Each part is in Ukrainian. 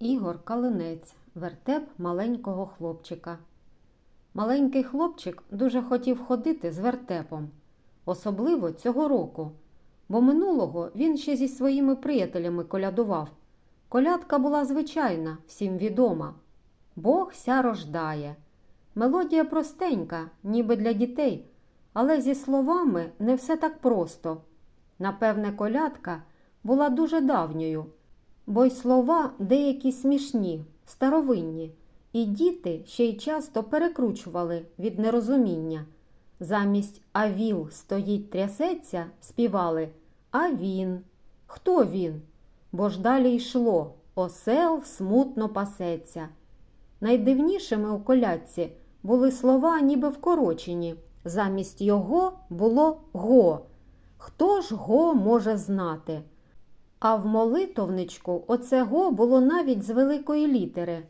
Ігор Калинець, вертеп маленького хлопчика. Маленький хлопчик дуже хотів ходити з вертепом, особливо цього року, бо минулого він ще зі своїми приятелями колядував. Колядка була звичайна, всім відома. Бог ся рождає. Мелодія простенька, ніби для дітей, але зі словами не все так просто. Напевне, колядка була дуже давньою, бо й слова деякі смішні, старовинні, і діти ще й часто перекручували від нерозуміння. Замість «А віл стоїть трясеться співали А він. Хто він? Бо ж далі йшло Осел смутно пасеться. Найдивнішими у колядці були слова, ніби вкорочені. Замість його було го. Хто ж го може знати? А в молитовничку оце го було навіть з великої літери.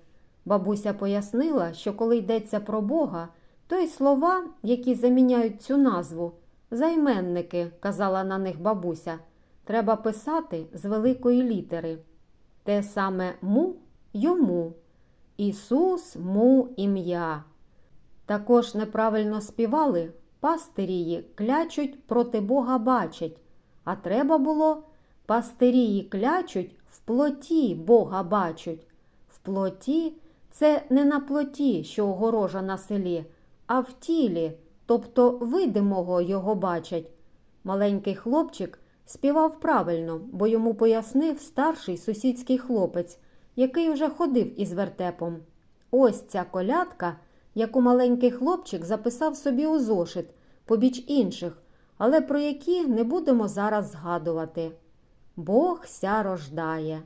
Бабуся пояснила, що коли йдеться про Бога, то й слова, які заміняють цю назву, займенники, казала на них бабуся, треба писати з великої літери. Те саме му йому. Ісус му ім'я. Також неправильно співали, пастирії клячуть проти Бога бачать, а треба було пастирії клячуть в плоті Бога бачать. В плоті це не на плоті, що огорожа на селі, а в тілі, тобто видимого його бачать. Маленький хлопчик співав правильно, бо йому пояснив старший сусідський хлопець, який уже ходив із вертепом. Ось ця колядка, яку маленький хлопчик записав собі у зошит, побіч інших, але про які не будемо зараз згадувати. Бог ся рождає.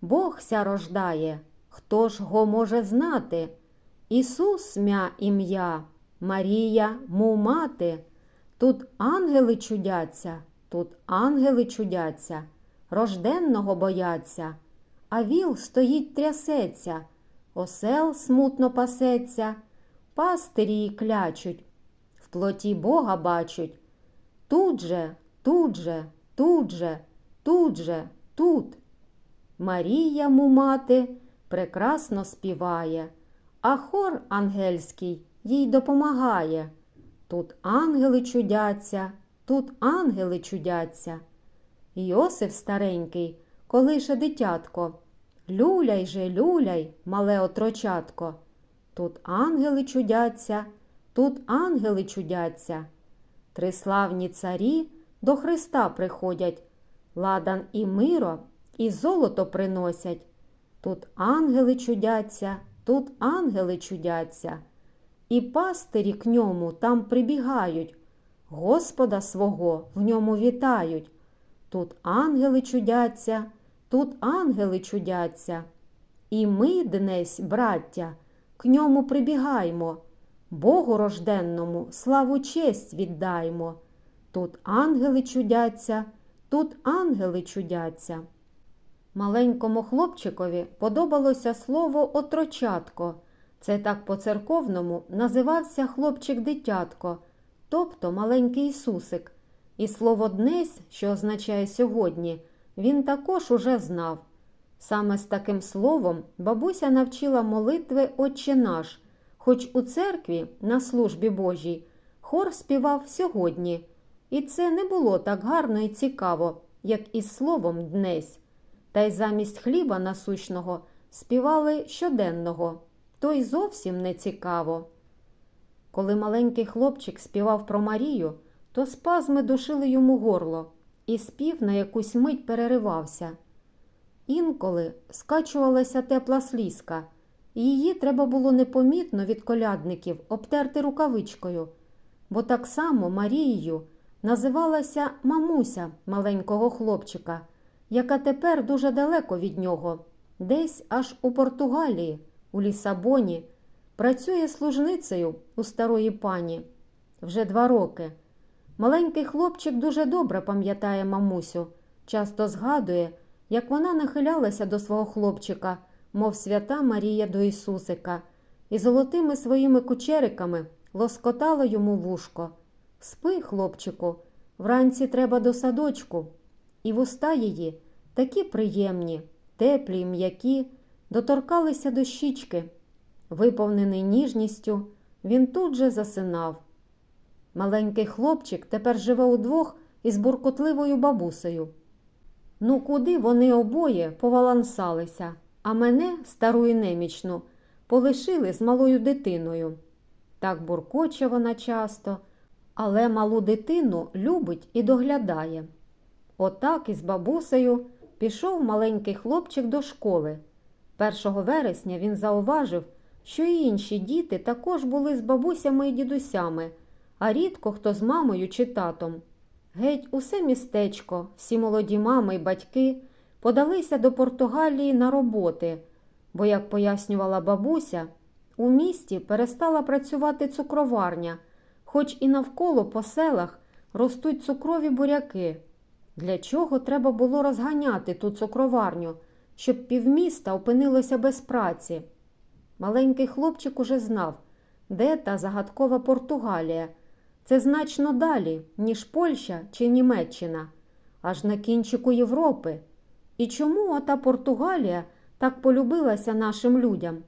Бог ся рождає. Хто ж го може знати? Ісус мя ім'я, Марія му мати. Тут ангели чудяться, тут ангели чудяться, рожденного бояться, а віл стоїть трясеться, осел смутно пасеться, пастирі клячуть, в плоті Бога бачуть. Тут же, тут же, тут же, тут же, тут. Марія му мати прекрасно співає, а хор ангельський їй допомагає. Тут ангели чудяться, тут ангели чудяться. Йосиф старенький, колише дитятко, люляй же, люляй, мале отрочатко. Тут ангели чудяться, тут ангели чудяться. Три славні царі до Христа приходять, ладан і миро, і золото приносять. Тут ангели чудяться, тут ангели чудяться. І пастирі к ньому там прибігають, Господа свого в ньому вітають. Тут ангели чудяться, тут ангели чудяться. І ми, днесь, браття, к ньому прибігаймо, Богу рожденному славу честь віддаймо. Тут ангели чудяться, тут ангели чудяться. Маленькому хлопчикові подобалося слово отрочатко. Це так по-церковному називався хлопчик-дитятко, тобто маленький Ісусик. І слово днесь, що означає сьогодні, він також уже знав. Саме з таким словом бабуся навчила молитви Отче наш, хоч у церкві на службі Божій хор співав сьогодні, і це не було так гарно і цікаво, як із словом днесь. Та й замість хліба насущного співали щоденного, то й зовсім не цікаво. Коли маленький хлопчик співав про Марію, то спазми душили йому горло, і спів на якусь мить переривався. Інколи скачувалася тепла слізка, і її треба було непомітно від колядників обтерти рукавичкою, бо так само Марією називалася мамуся маленького хлопчика, яка тепер дуже далеко від нього, десь аж у Португалії, у Лісабоні, працює служницею у старої пані вже два роки. Маленький хлопчик дуже добре пам'ятає мамусю, часто згадує, як вона нахилялася до свого хлопчика, мов свята Марія до Ісусика, і золотими своїми кучериками лоскотала йому вушко. Спи, хлопчику, вранці треба до садочку. І вуста її такі приємні, теплі м'які, доторкалися до щічки. Виповнений ніжністю, він тут же засинав. Маленький хлопчик тепер живе удвох із буркотливою бабусею. Ну, куди вони обоє повалансалися, а мене, стару і немічну, полишили з малою дитиною. Так буркоче вона часто, але малу дитину любить і доглядає. Отак із бабусею пішов маленький хлопчик до школи. 1 вересня він зауважив, що і інші діти також були з бабусями і дідусями, а рідко хто з мамою чи татом. Геть усе містечко, всі молоді мами й батьки подалися до Португалії на роботи, бо, як пояснювала бабуся, у місті перестала працювати цукроварня, хоч і навколо по селах ростуть цукрові буряки. Для чого треба було розганяти ту цукроварню, щоб півміста опинилося без праці? Маленький хлопчик уже знав, де та загадкова Португалія. Це значно далі, ніж Польща чи Німеччина, аж на кінчику Європи. І чому ота Португалія так полюбилася нашим людям?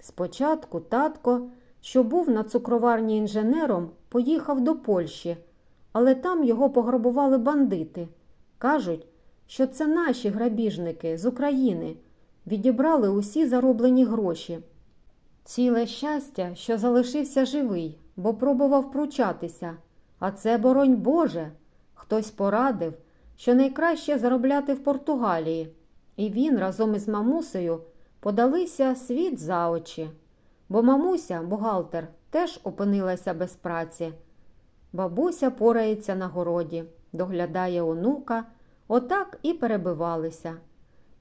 Спочатку татко, що був на цукроварні інженером, поїхав до Польщі, але там його пограбували бандити. Кажуть, що це наші грабіжники з України відібрали усі зароблені гроші. Ціле щастя, що залишився живий, бо пробував пручатися. А це, боронь Боже, хтось порадив, що найкраще заробляти в Португалії, і він разом із мамусею подалися світ за очі. Бо мамуся, бухгалтер, теж опинилася без праці. Бабуся порається на городі, доглядає онука, отак і перебивалися.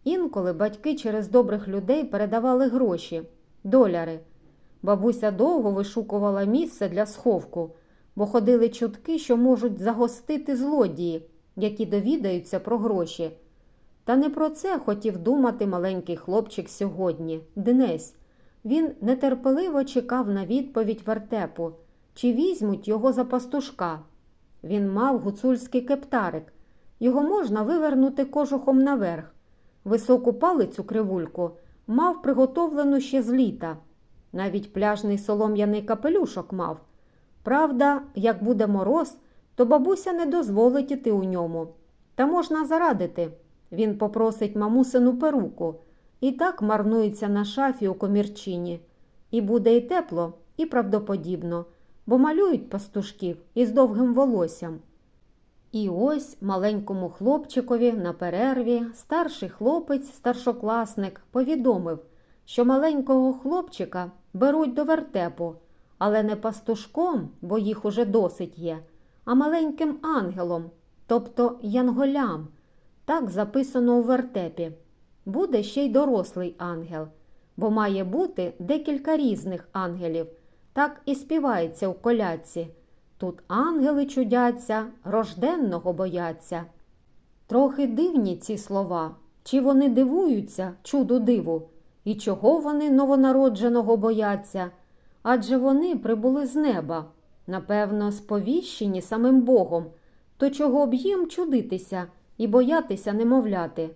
Інколи батьки через добрих людей передавали гроші, доляри. Бабуся довго вишукувала місце для сховку, бо ходили чутки, що можуть загостити злодії, які довідаються про гроші. Та не про це хотів думати маленький хлопчик сьогодні, Денесь. Він нетерпеливо чекав на відповідь вертепу, чи візьмуть його за пастушка. Він мав гуцульський кептарик. Його можна вивернути кожухом наверх. Високу палицю кривульку мав приготовлену ще з літа. Навіть пляжний солом'яний капелюшок мав. Правда, як буде мороз, то бабуся не дозволить іти у ньому. Та можна зарадити. Він попросить мамусину перуку. І так марнується на шафі у комірчині. І буде і тепло, і правдоподібно, бо малюють пастушків із довгим волоссям. І ось маленькому хлопчикові на перерві старший хлопець, старшокласник, повідомив, що маленького хлопчика беруть до вертепу, але не пастушком, бо їх уже досить є, а маленьким ангелом, тобто янголям. Так записано у вертепі. Буде ще й дорослий ангел, бо має бути декілька різних ангелів. Так і співається у колядці. Тут ангели чудяться, рожденного бояться. Трохи дивні ці слова, чи вони дивуються чуду диву, і чого вони новонародженого бояться? Адже вони прибули з неба, напевно, сповіщені самим Богом, то чого б їм чудитися і боятися немовляти.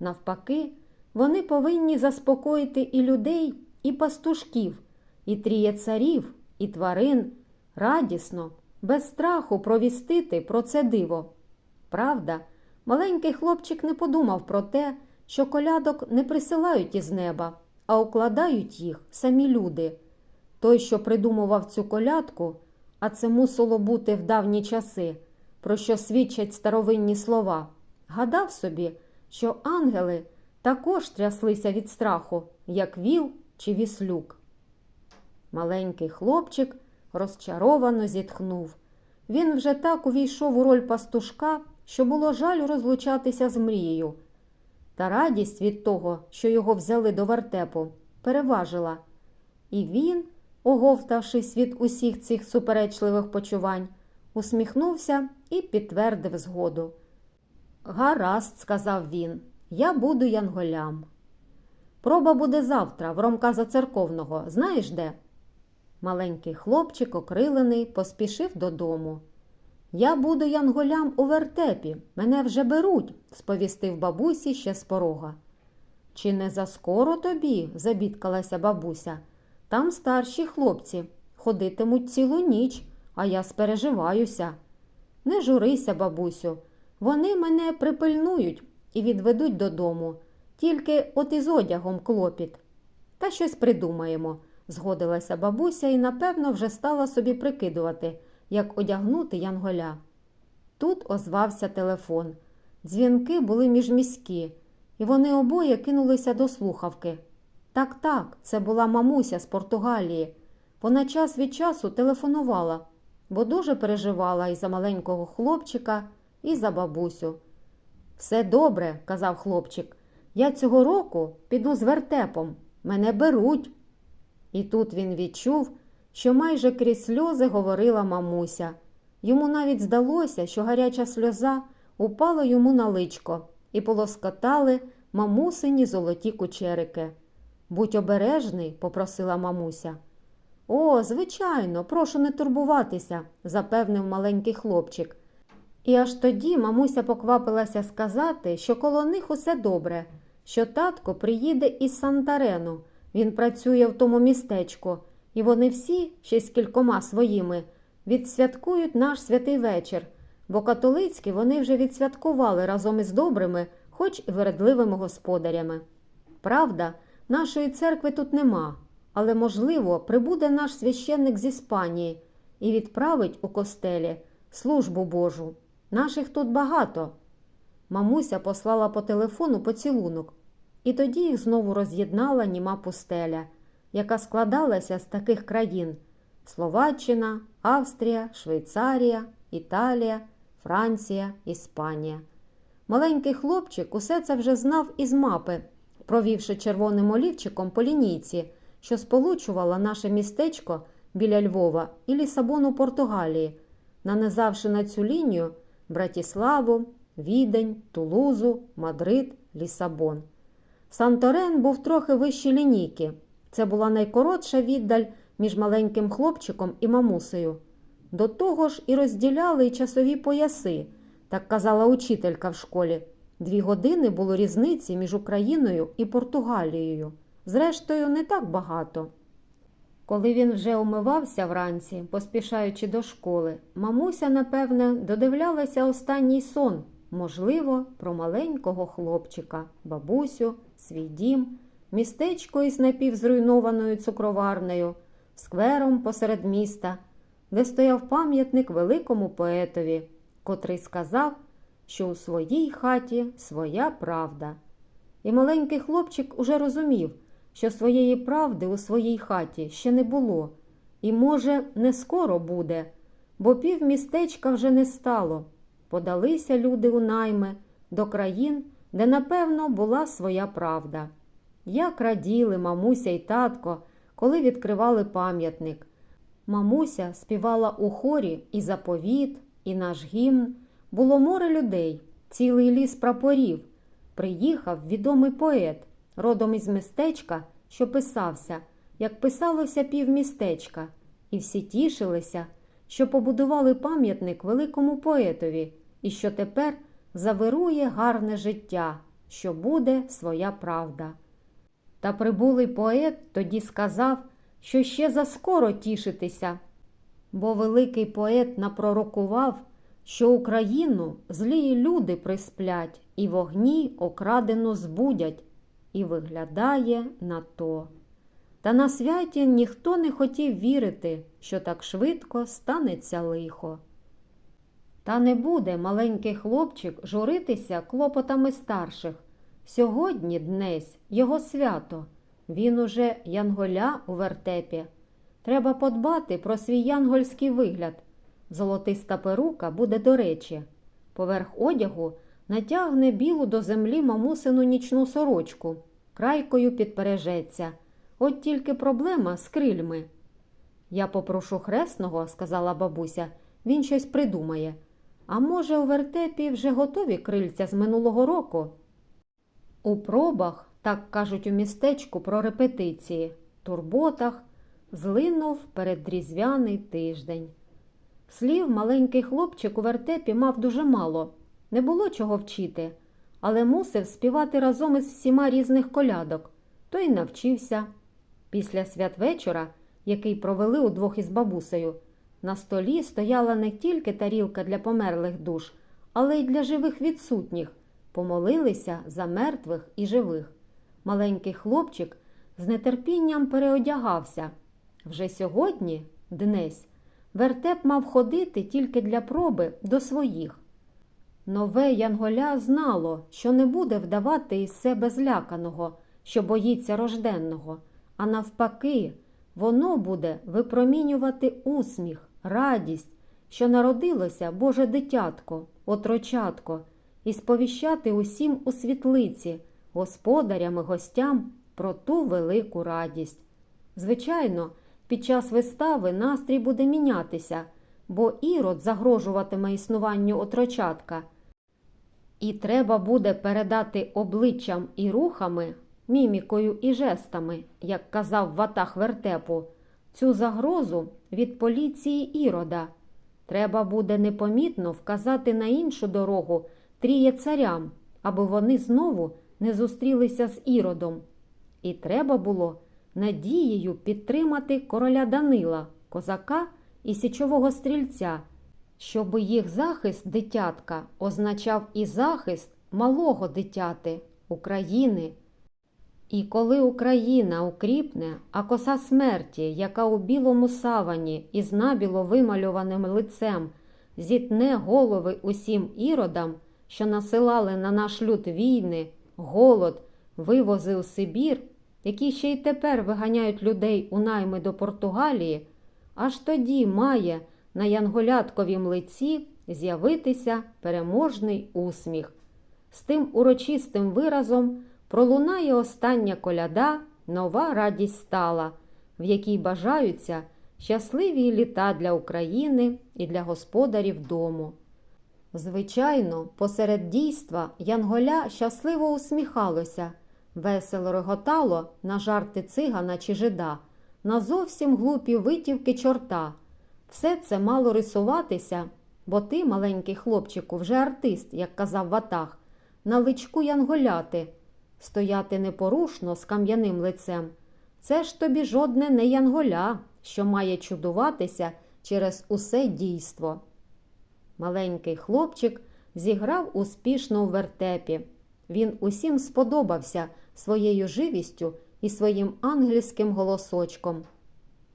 Навпаки, вони повинні заспокоїти і людей, і пастушків, і тріє царів, і тварин, радісно, без страху провістити про це диво. Правда, маленький хлопчик не подумав про те, що колядок не присилають із неба, а укладають їх самі люди. Той, що придумував цю колядку, а це мусило бути в давні часи, про що свідчать старовинні слова, гадав собі, що ангели також тряслися від страху, як віл чи віслюк. Маленький хлопчик розчаровано зітхнув. Він вже так увійшов у роль пастушка, що було жаль розлучатися з мрією. Та радість від того, що його взяли до вертепу, переважила. І він, оговтавшись від усіх цих суперечливих почувань, усміхнувся і підтвердив згоду. Гаразд, сказав він, я буду янголям. Проба буде завтра, в Ромка Зацерковного, знаєш де? Маленький хлопчик, окрилений, поспішив додому. Я буду янголям у вертепі, мене вже беруть, сповістив бабусі ще з порога. Чи не заскоро тобі? забідкалася бабуся. Там старші хлопці ходитимуть цілу ніч, а я спереживаюся. Не журися, бабусю, вони мене припильнують і відведуть додому, тільки от із одягом клопіт. Та щось придумаємо, згодилася бабуся і, напевно, вже стала собі прикидувати, як одягнути янголя. Тут озвався телефон. Дзвінки були міжміські, і вони обоє кинулися до слухавки. Так, так, це була мамуся з Португалії. Вона час від часу телефонувала, бо дуже переживала і за маленького хлопчика, і за бабусю. Все добре, казав хлопчик. Я цього року піду з вертепом. Мене беруть. І тут він відчув, що майже крізь сльози говорила мамуся. Йому навіть здалося, що гаряча сльоза упала йому на личко і полоскотали мамусині золоті кучерики. Будь обережний, попросила мамуся. О, звичайно, прошу не турбуватися, запевнив маленький хлопчик. І аж тоді мамуся поквапилася сказати, що коло них усе добре, що татко приїде із Сантарену. Він працює в тому містечку, і вони всі, ще з кількома своїми, відсвяткують наш святий вечір, бо католицькі вони вже відсвяткували разом із добрими, хоч і вередливими господарями. Правда, нашої церкви тут нема, але, можливо, прибуде наш священник з Іспанії і відправить у костелі службу Божу. Наших тут багато. Мамуся послала по телефону поцілунок, і тоді їх знову роз'єднала німа пустеля, яка складалася з таких країн Словаччина, Австрія, Швейцарія, Італія, Франція, Іспанія. Маленький хлопчик усе це вже знав із мапи, провівши червоним олівчиком по лінійці, що сполучувала наше містечко біля Львова і Лісабону Португалії, нанизавши на цю лінію Братіславу, Відень, Тулузу, Мадрид, Лісабон. Санторен був трохи вище лінійки. Це була найкоротша віддаль між маленьким хлопчиком і мамусею. До того ж і розділяли й часові пояси, так казала учителька в школі. Дві години було різниці між Україною і Португалією. Зрештою, не так багато. Коли він вже умивався вранці, поспішаючи до школи, мамуся, напевне, додивлялася останній сон, можливо, про маленького хлопчика, бабусю, свій дім, містечко із напівзруйнованою цукроварнею, сквером посеред міста, де стояв пам'ятник великому поетові, котрий сказав, що у своїй хаті своя правда. І маленький хлопчик уже розумів, що своєї правди у своїй хаті ще не було, і, може, не скоро буде, бо півмістечка вже не стало. Подалися люди у найми до країн, де, напевно, була своя правда. Як раділи мамуся і татко, коли відкривали пам'ятник. Мамуся співала у хорі і заповіт, і наш гімн. Було море людей, цілий ліс прапорів. Приїхав відомий поет, родом із містечка, що писався, як писалося півмістечка, і всі тішилися, що побудували пам'ятник великому поетові, і що тепер завирує гарне життя, що буде своя правда. Та прибулий поет тоді сказав, що ще заскоро тішитися, бо великий поет напророкував, що Україну злі люди присплять і вогні окрадено збудять, і виглядає на то. Та на святі ніхто не хотів вірити, що так швидко станеться лихо. Та не буде маленький хлопчик журитися клопотами старших. Сьогодні днесь його свято, він уже янголя у вертепі. Треба подбати про свій янгольський вигляд. Золотиста перука буде до речі. Поверх одягу натягне білу до землі мамусину нічну сорочку, крайкою підпережеться. От тільки проблема з крильми. Я попрошу хресного, сказала бабуся, він щось придумає. А може, у вертепі вже готові крильця з минулого року? У пробах, так кажуть у містечку про репетиції, турботах, злинув передрізвяний тиждень. Слів маленький хлопчик у вертепі мав дуже мало, не було чого вчити, але мусив співати разом із всіма різних колядок, то й навчився. Після святвечора, який провели удвох із бабусею, на столі стояла не тільки тарілка для померлих душ, але й для живих відсутніх. Помолилися за мертвих і живих. Маленький хлопчик з нетерпінням переодягався. Вже сьогодні, днесь, вертеп мав ходити тільки для проби до своїх. Нове Янголя знало, що не буде вдавати із себе зляканого, що боїться рожденного, а навпаки, воно буде випромінювати усміх, радість, що народилося Боже дитятко, отрочатко, і сповіщати усім у світлиці, господарям і гостям про ту велику радість. Звичайно, під час вистави настрій буде мінятися, бо ірод загрожуватиме існуванню отрочатка. І треба буде передати обличчям і рухами, мімікою і жестами, як казав ватах вертепу, цю загрозу від поліції ірода. Треба буде непомітно вказати на іншу дорогу тріє царям, аби вони знову не зустрілися з іродом. І треба було надією підтримати короля Данила, козака і січового стрільця, щоб їх захист дитятка означав і захист малого дитяти України. І коли Україна укріпне, а коса смерті, яка у білому савані із набіло вималюваним лицем, зітне голови усім іродам, що насилали на наш люд війни, голод, вивози у Сибір, які ще й тепер виганяють людей у найми до Португалії, аж тоді має на янголятковім лиці з'явитися переможний усміх. З тим урочистим виразом пролунає остання коляда, нова радість стала, в якій бажаються щасливі літа для України і для господарів дому. Звичайно, посеред дійства Янголя щасливо усміхалося, весело реготало на жарти цигана чи жида, на зовсім глупі витівки чорта. Все це мало рисуватися, бо ти, маленький хлопчику, вже артист, як казав Ватах, на личку янголяти, стояти непорушно з кам'яним лицем. Це ж тобі жодне не янголя, що має чудуватися через усе дійство. Маленький хлопчик зіграв успішно у вертепі. Він усім сподобався своєю живістю і своїм ангельським голосочком.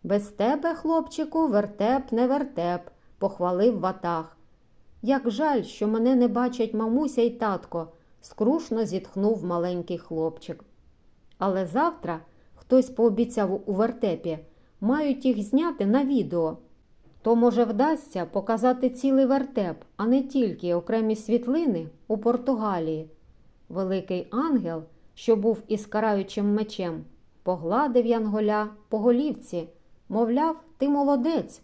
Без тебе, хлопчику, вертеп не вертеп, похвалив ватах. Як жаль, що мене не бачать мамуся й татко, скрушно зітхнув маленький хлопчик. Але завтра хтось пообіцяв у вертепі, мають їх зняти на відео. То, може, вдасться показати цілий вертеп, а не тільки окремі світлини у Португалії. Великий ангел, що був із караючим мечем, погладив Янголя по голівці, мовляв, ти молодець.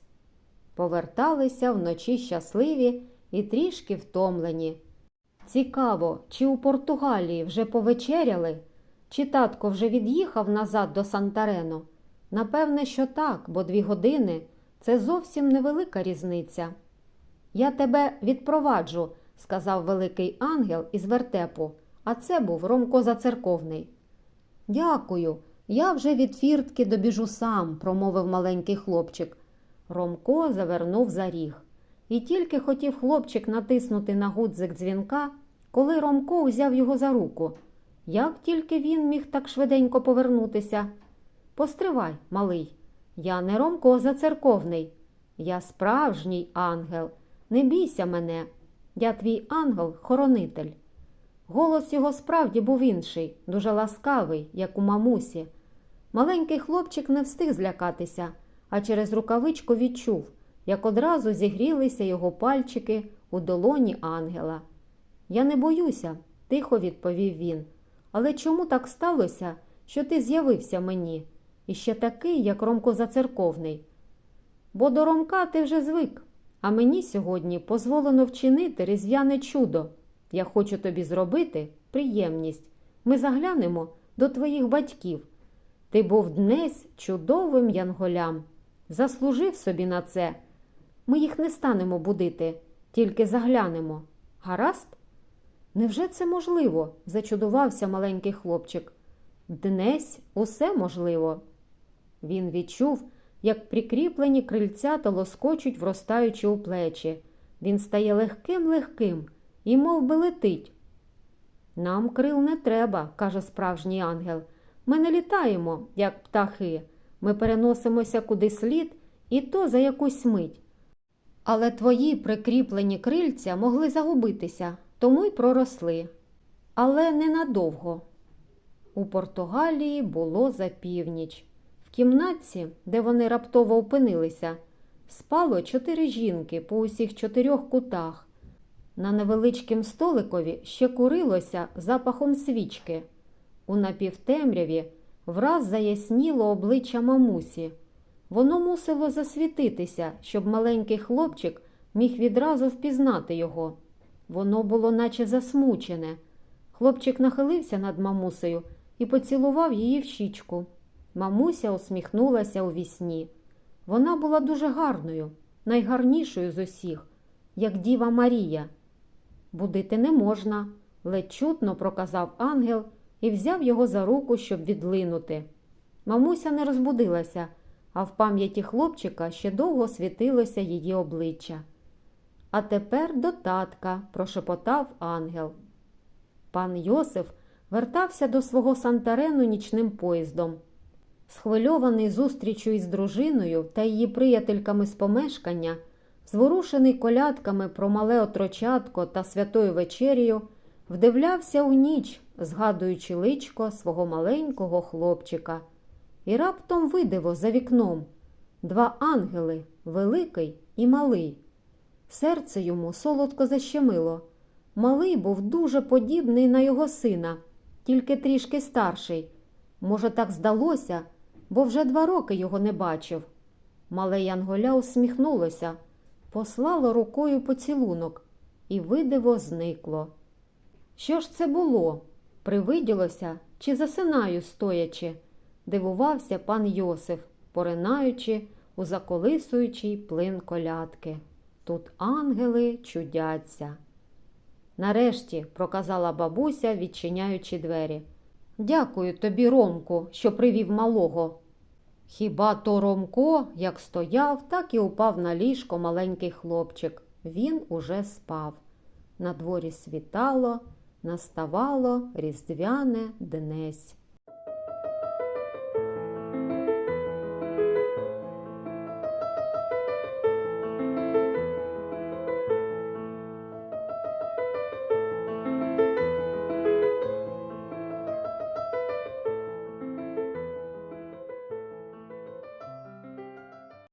Поверталися вночі щасливі і трішки втомлені. Цікаво, чи у Португалії вже повечеряли, чи татко вже від'їхав назад до Сантарено? Напевне, що так, бо дві години це зовсім невелика різниця. Я тебе відпроваджу, сказав великий ангел із вертепу, а це був Ромко Зацерковний. Дякую, я вже від фіртки добіжу сам, промовив маленький хлопчик. Ромко завернув за ріг. І тільки хотів хлопчик натиснути на гудзик дзвінка, коли Ромко узяв його за руку. Як тільки він міг так швиденько повернутися? Постривай, малий, я не Ромко зацерковний, я справжній ангел. Не бійся мене, я твій ангел-хоронитель. Голос його справді був інший, дуже ласкавий, як у мамусі. Маленький хлопчик не встиг злякатися, а через рукавичку відчув, як одразу зігрілися його пальчики у долоні ангела. Я не боюся, тихо відповів він. Але чому так сталося, що ти з'явився мені? І ще такий, як Ромко Зацерковний? Бо до Ромка ти вже звик, а мені сьогодні дозволено вчинити різдвяне чудо. Я хочу тобі зробити приємність. Ми заглянемо до твоїх батьків. Ти був днесь чудовим янголям. Заслужив собі на це. Ми їх не станемо будити, тільки заглянемо. Гаразд? Невже це можливо? зачудувався маленький хлопчик. Днесь усе можливо. Він відчув, як прикріплені крильцята лоскочуть, вростаючи у плечі. Він стає легким-легким і мов би летить. Нам крил не треба, каже справжній ангел. Ми не літаємо, як птахи. Ми переносимося куди слід, і то за якусь мить. Але твої прикріплені крильця могли загубитися, тому й проросли. Але ненадовго. У Португалії було за північ. В кімнатці, де вони раптово опинилися, спало чотири жінки по усіх чотирьох кутах. На невеличкім столикові ще курилося запахом свічки. У напівтемряві враз заясніло обличчя мамусі. Воно мусило засвітитися, щоб маленький хлопчик міг відразу впізнати його. Воно було наче засмучене. Хлопчик нахилився над мамусею і поцілував її в щічку. Мамуся усміхнулася у вісні. Вона була дуже гарною, найгарнішою з усіх, як Діва Марія. Будити не можна, ледь чутно проказав ангел і взяв його за руку, щоб відлинути. Мамуся не розбудилася, а в пам'яті хлопчика ще довго світилося її обличчя. А тепер до татка, прошепотав ангел. Пан Йосиф вертався до свого Сантарену нічним поїздом. Схвильований зустрічю із дружиною та її приятельками з помешкання, зворушений колядками про мале отрочатко та святою вечерію, вдивлявся у ніч, згадуючи личко свого маленького хлопчика. І раптом видиво за вікном два ангели великий і малий. Серце йому солодко защемило. Малий був дуже подібний на його сина, тільки трішки старший. Може, так здалося, бо вже два роки його не бачив. Мале Янголя усміхнулося, послало рукою поцілунок, і видиво зникло. Що ж це було? Привиділося чи засинаю стоячи? дивувався пан Йосиф, поринаючи у заколисуючий плин колядки. Тут ангели чудяться. Нарешті, проказала бабуся, відчиняючи двері. Дякую тобі, Ромку, що привів малого. Хіба то Ромко, як стояв, так і упав на ліжко маленький хлопчик. Він уже спав. На дворі світало, наставало різдвяне днесь.